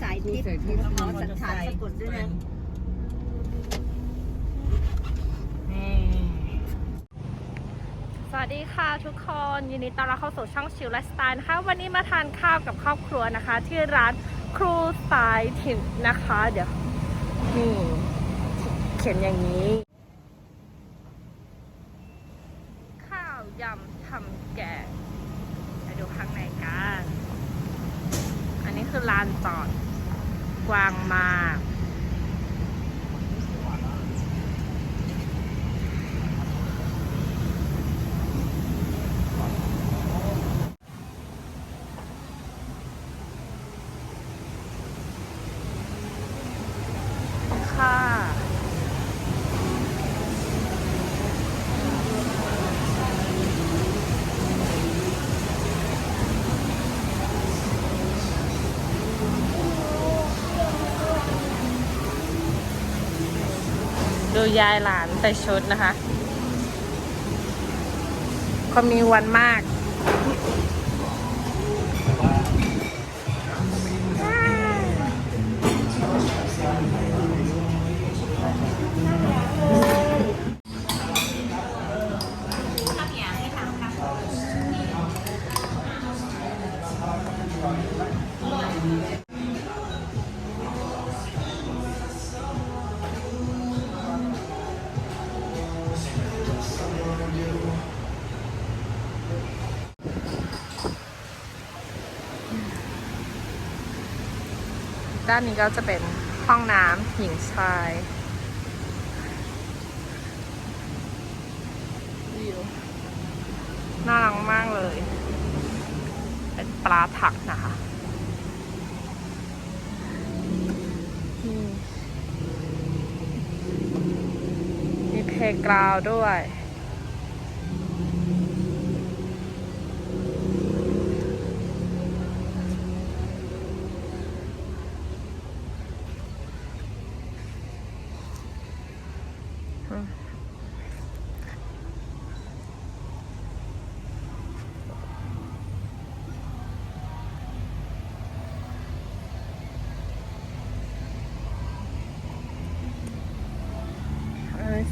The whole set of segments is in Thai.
สายทิพย์ขอสัทธาสะกดด้วยนะสวัสดีค่ะทุกคนยินดีต้อนรับเข้าสู่ช่องชิลไลฟ์สไตล์นะคะ วันนี้มาทานข้าวกับครอบครัวนะคะ ที่ร้านครูสายถิ่นนะคะ เดี๋ยวนี่เขียนอย่างนี้ ข้าวยำทำแกงไปดูข้างในกัน อันนี้คือลานจอด กวางมา ยายหลานใส่ชุดนะคะเขามีวันมาก ด้านนี้ก็จะเป็นห้องน้ำหญิงชายวิวน่ารักมากเลย เป็นปลาถักนะคะมีเพลกราวด้วย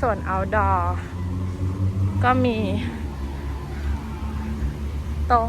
ส่วน outdoor ก็มีโต๊ะ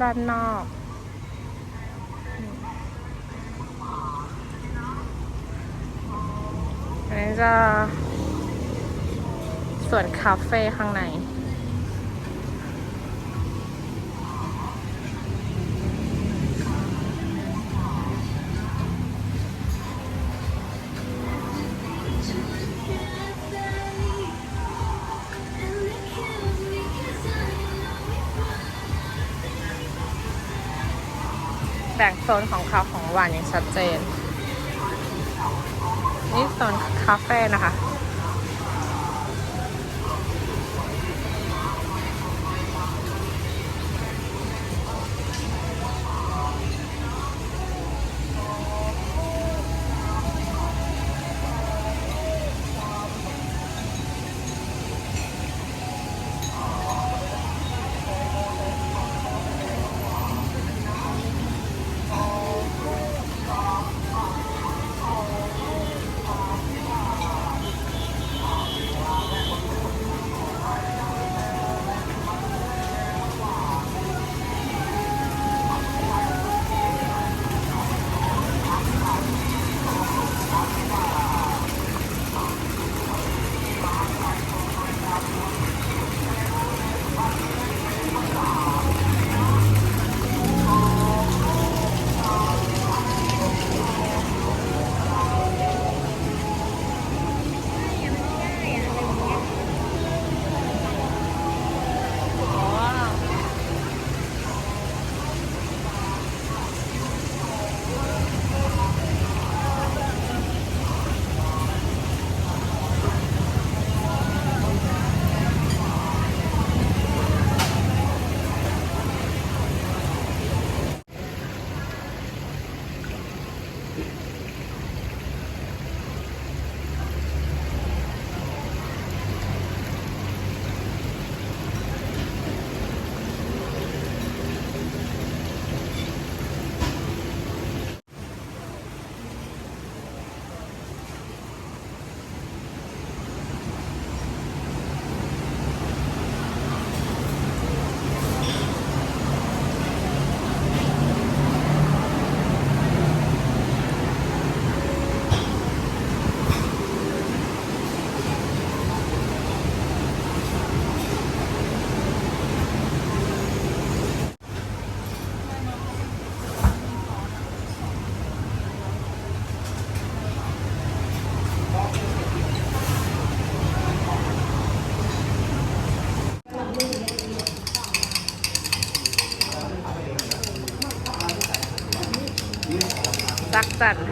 ด้านนอก อันนี้จะส่วนคาเฟ่ข้างใน บ่งโซนของข้าวของหวานอย่างชัดเจน นี่โซนคาเฟ่นะคะ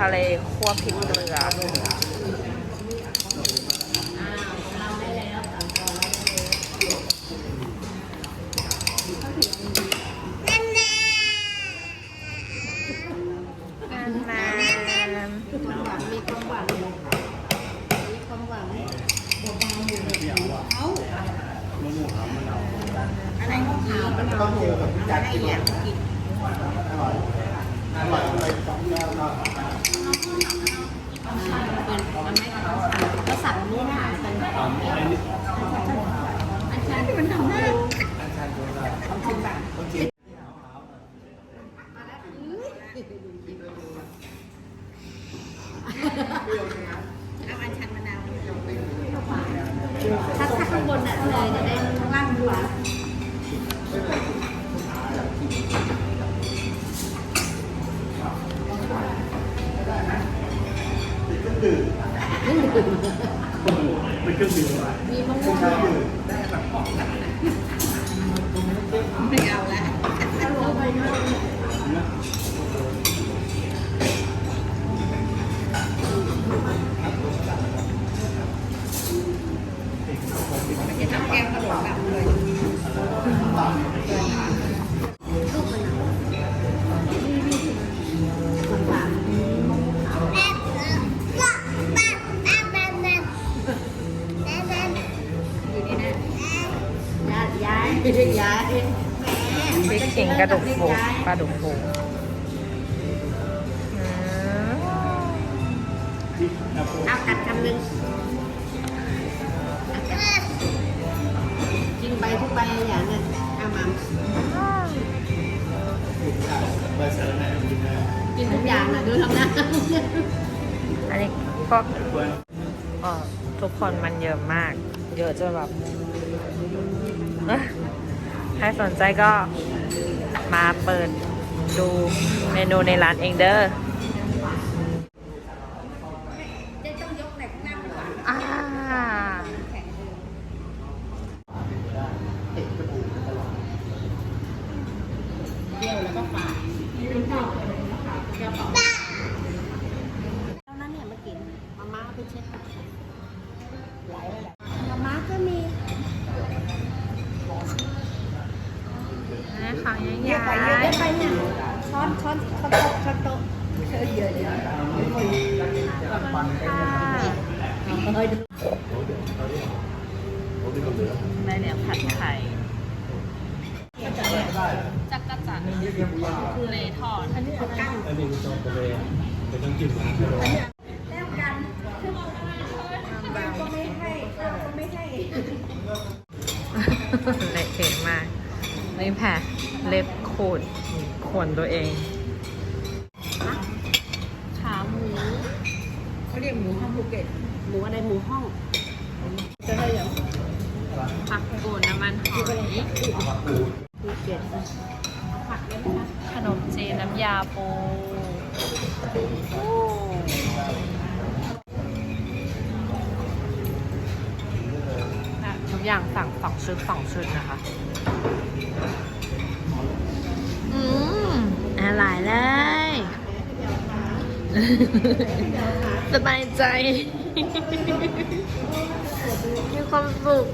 ะเลคั่วพริกเกลือน้ำความหวานมีความหวานมีความหวานเอาอะไรของเขามันต้องเจอกับพี่จักรกินกิ เอากัดคำหนึ่งกินไปทุกใบอย่างนั้นเอามากินทุกอย่างนะดูทำหน้าอันนี้ก็เออทุกคนมันเยอะมาก เยอะจนแบบเอ้ยใครสนใจก็มาเปิดดูเมนูในร้านเองเด้อ จะต้องยกแหลกหน้าไปก่อน อ่า เที่ยวแล้วก็ฝาดเที่ยวเปล่าแล้วนั้นเนี่ยมากินมาม่าไปเช็ดไหลเลยมาม่าก็มี นี่ของยัง เยอะไปเยอะไปเนี่ยช้อนช้อนช้อนโต๊ะช้อนโต๊ะเยอะเยอะเยอะ ค่ะ เฮ้ย ได้เนี่ยผัดไข่จักรจันทร์คือ เลทอดอันนี้กั้งอันนี้จอมทะเลเป็นน้ำจิ้มนะไม่รู้แล้วกันเราก็ไม่ให้เราก็ไม่ให้เละเทะมากนี่แผ่เล็บขูดขวนตัวเองขาหมูเขาเรียกหมูห้องภูเก็ตหมูอะไรหมูห้องจะได้ยังผักกูดน้ำมันหอย ภูเก็ตผักเยอะนะคะ ขนมจีนน้ำยาปูอะทุกอย่างสั่งสองชุดสองชุดนะคะ อืมอร่อยเลย สบายใจ มีความสุข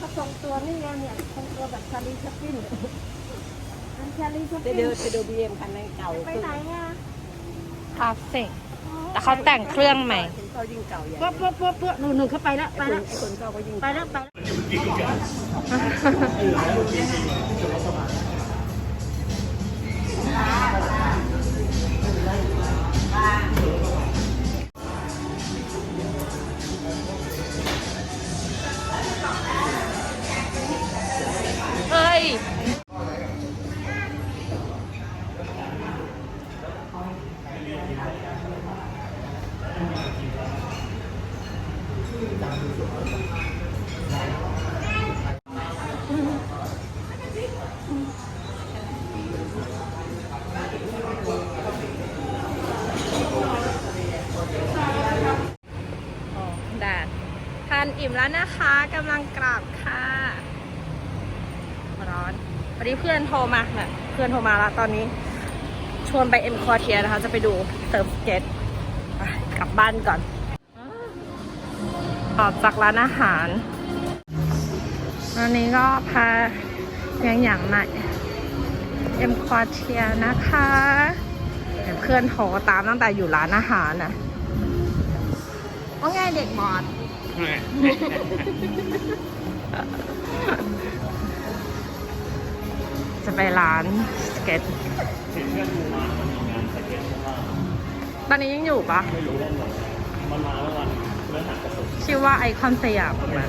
แล้วเขาทรงตัวนี่ไงเนี่ยทรงตัวแบบชาลีชัปปินอันชาลีชัปไปปินดูไปดูบีเอ็มคันนั้นเก่าไปไหนอะคลาสสิกแต่เขาแต่งเครื่องใหม่เห็นเขายิ่งเก่าใหญ่เปื้อเปื้อเปื้อเปื้อหนูหนูเข้าไปแล้วไปไอ้คแล้นวไอ้คนเก่าก็ยิ่งไปแล้วไปแล้ว อิ่มแล้วนะคะกำลังกลับค่ะร้อนวันนี้เพื่อนโทรมาน่ะเพื่อนโทรมาแล้วตอนนี้ ชวนไปเอ็มคอเทียนะคะ จะไปดูเติร์ฟสเก็ตกลับบ้านก่อนออกจากร้านอาหารวันนี้ก็พายังอย่างใหม่เอ็มคอเทียนะคะเห็นเพื่อนโทรตามตั้งแต่อยู่ร้านอาหารนะว่าไงเด็กบอด จะไปร้านสเก็ตเห็นเพื่อนดูมามันมีงานสเก็ตข้างล่างตอนนี้ยังอยู่ปะไม่รู้ว่าหมดมันมาเมื่อวันเมื่อหักกระสุนชื่อว่าไอคอนสยามเป็นมัน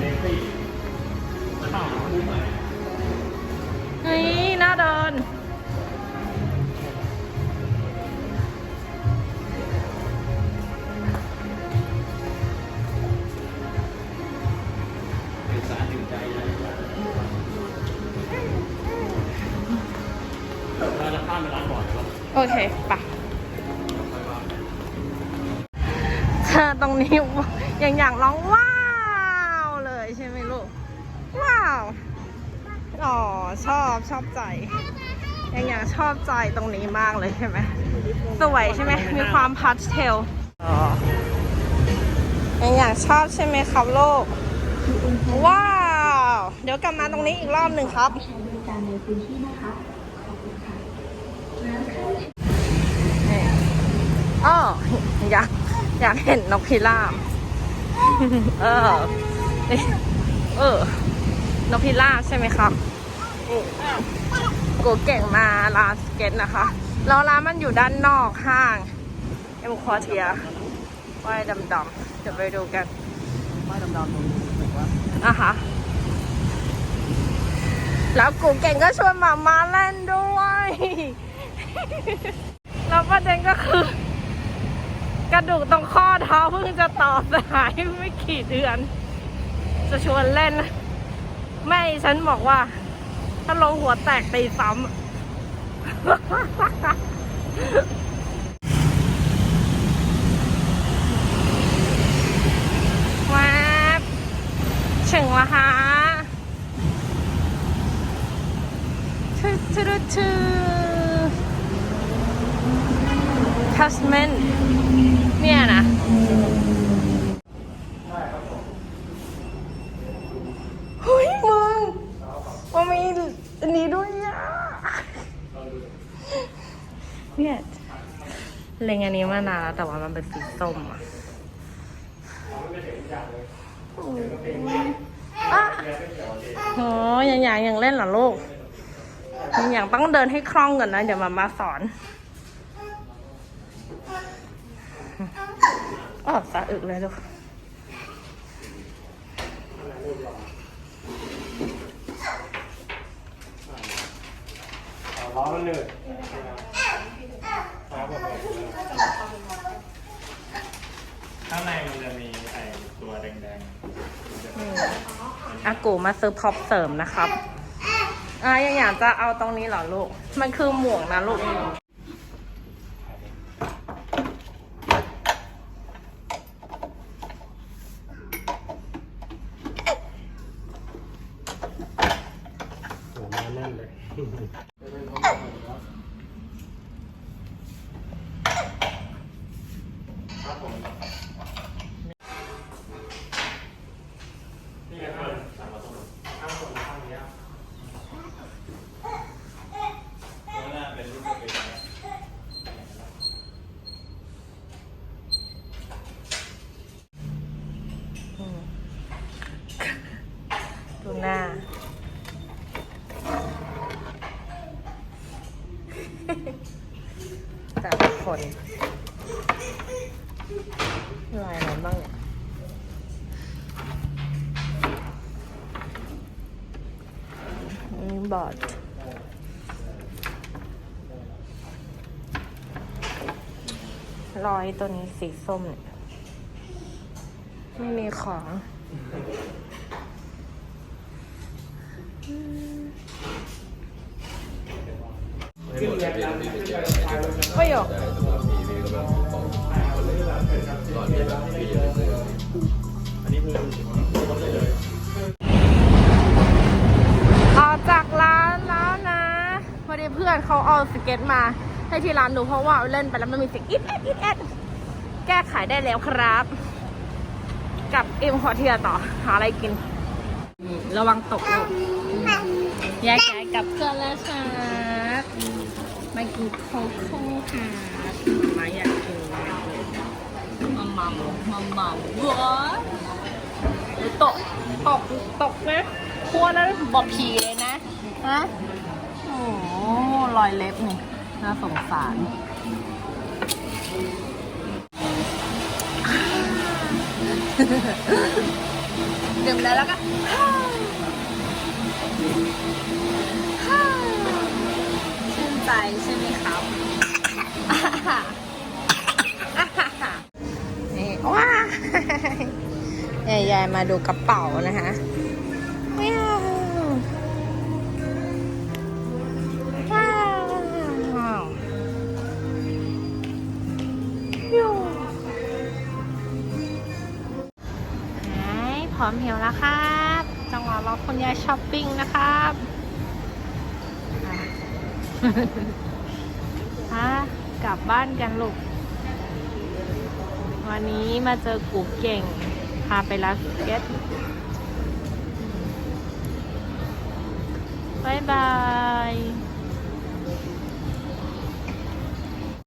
อย่างอย่างชอบใจตรงนี้มากเลยใช่ไหมสวยใช่ไหมมีความพาสเทลอ๋ออย่างอย่างชอบใช่ไหมครับโลก ว้าว เดี๋ยวกลับมาตรงนี้อีกรอบหนึ่งครับอ๋ออยากอยากเห็นนกพิราบเออ เออนกพิราบใช่ไหมครับ นี่กูเก่งมาร้านสเก็ตนะคะแล้วร้านมันอยู่ด้านนอกห้างเอ็มควอเทียว่ายดำๆเดี๋ยวไปดูกันป้ายดำๆตรงนี้รู้สึกว่าอะฮะแล้วกูเก่งก็ชวนหมามาเล่นด้วย แล้วประเด็นก็คือ กระดูกตรงข้อเท้าเพิ่งจะต่อสายไม่กี่เดือน จะชวนเล่นแม่ฉันบอกว่า ถ้าลงหัวแตกตีซ้ำวบถึงแล้วฮะทูทูทูทัสเมนเนี่ยนะ เฮ้ยมึงมันมีอันนี้ด้วยอะเนี่ยเล็งอันนี้ มานานแล้วแต่ว่ามันเป็นสีส้มอะอะโอ้ยังอย่างยังเล่นเหรอลูกยังอย่างต้องเดินให้คล่องก่อนนะ เดี๋ยวมามาสอนอ๋อสะอึกเลยลูกเอาล้อมันเลยครับผม ข้างในมันจะมีไอ้ตัวแดงอากูมาซื้อพ็อปเสริมนะครับอ่ายังอยากจะเอาตรงนี้เหรอลูก มันคือหมวกนะลูกๆหัวมาแน่นเลยครับผม แต่ละ คนลายอะไรบ้างเนี่ยมีบอดรอยตัวนี้สีส้มเนี่ยไม่มีของ ก็ออันนี้คือกจากร้านแล้วนะพอดีเพื่อนเขาเอาสเก็ตมา ให้ที่ร้านดูเพราะว่าเล่นไปแล้วมันมีเสียงอิดเอ็ดอิดเอ็ดแก้ไขได้แล้วครับ กับเอ็มพอเทียต่อ หาอะไรกิน ระวังตกลูกแยกย้ายกับเพื่อนแล้วครับ มากินโคโค่ค่ะมาอยากกินมากเลยมัมมัมมัมมัมว้าตกตกตกนะครัวนั้นบอกผีเลยนะฮะโอ้รอยเล็บนี่น่าสงสารดื่มแล้วแล้วก็ ใจใช่ไหมครับนี่ว้ายายายมาดูกระเป๋านะคะว้าวพร้อมเหี่ยวแล้วครับ จังหวะรอคุณยายช้อปปิ้งนะครับอะ ฮะกลับบ้านกันลูก วันนี้มาเจอกูเก่ง พาไปร้านสเก็ตบายบาย